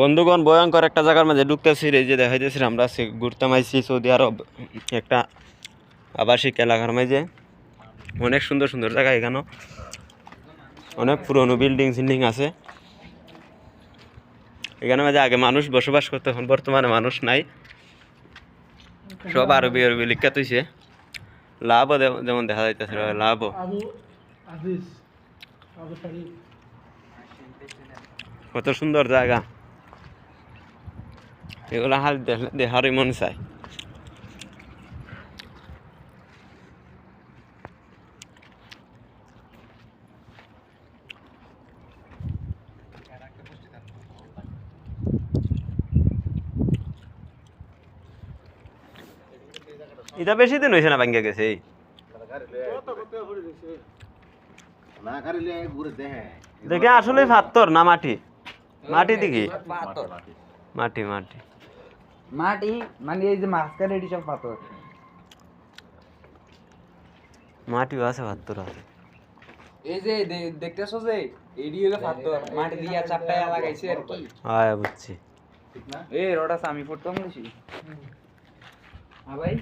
বন্ধুগণ ভয়ঙ্কর একটা জায়গার মাঝে ঢুকতেছি এই যে দেখাইতেছি আমরা ঘুরতে মাইছি সৌদি আরব একটা আবাসিক এলাকার মাঝে। অনেক সুন্দর সুন্দর জায়গা এখানেও। অনেক পুরনো বিল্ডিং সিল্ডিং আছে। এখানে মাঝে আগে মানুষ বসবাস করতে এখন বর্তমানে মানুষ নাই। সব আরবি আরবি লিখাত হয়েছে লাভও যেমন দেখা যাইতেছে লাভও। কত সুন্দর জায়গা। এগুলো হাল দেখারই মন চায়। এটা বেশি দিন হয়েছে না ভাঙ্গা গেছে দেখে আসলে পাথর না মাটি? মাটি দেখি? মাটি মাটি। মাটি মানে এই যে মাঝখানে এটি সব পাথর। মাটি আছে পাথর আছে। এই যে দেখতেছো যে এডি হলো পাথর মাটি দিয়া চাপটায় লাগাইছে আর কি। হ্যাঁ বুঝছি। এই রোডা আমি ফটো বলছি হ্যাঁ ভাই?